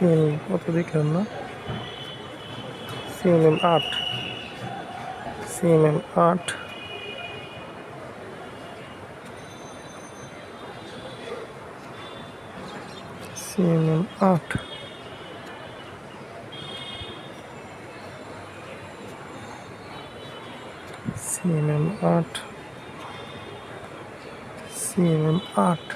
CMM কত দেখলেন না সিএমএম আট সিএমএম আট সিএমএম আট সিএমএম আট সিএমএম আট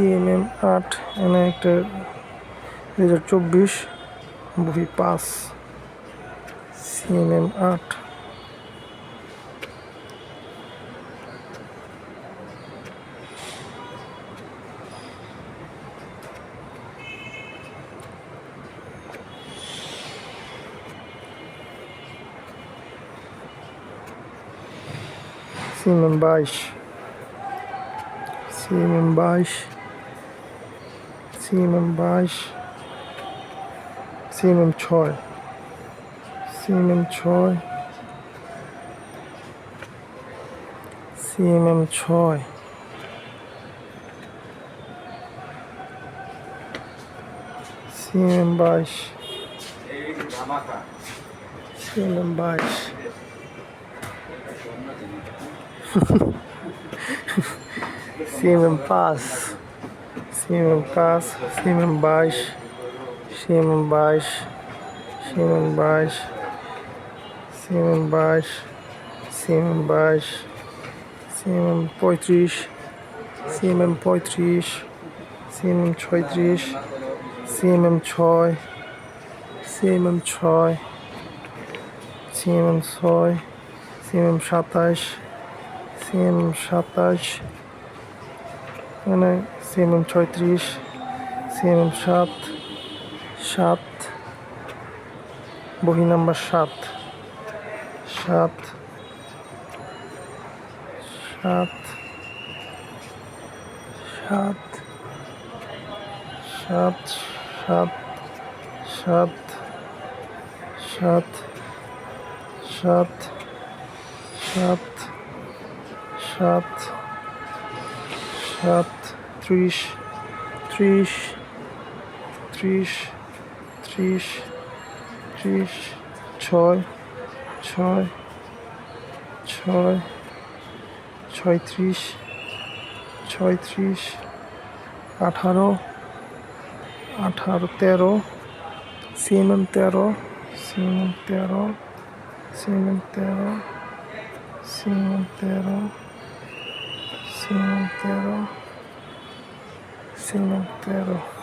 সিএনএন আট এনে একটা দু হাজার চব্বিশ বহি পাঁচ, সিএনএন আট Simon Baix. Simon বাইশ সিএমএম বাইশ সিএমএম ছয় সিএমএম ছয় সিএমএম ছয় সিএমএম বাইশ সিএমএম বাইশ সিএমএম পাঁচ cima, passa, cima, baixo, cima, baixo, cima, baixo, cima, baixo, cima, baixo, cima, poitriz, cima, poitriz, cima, choitriz, cima, choi, cima, choi, cima, soi, cima, satais, cima, satais, and I CMM ছয়ত্রিশ CMM সাত সাত বহি number সাত সাত সাত সাত সাত সাত সাত সাত সাত সাত সাত সাত ত্রিশ ত্রিশ ত্রিশ ত্রিশ ত্রিশ, ছয় ছয় ছয়, ছয়ত্রিশ ছয়ত্রিশ, আঠারো আঠারো, তেরো সিএমএম তেরো সিএমএম তেরো সিএমএম তেরো সিএমএম তেরো সিএমএম তেরো Marcel Montero.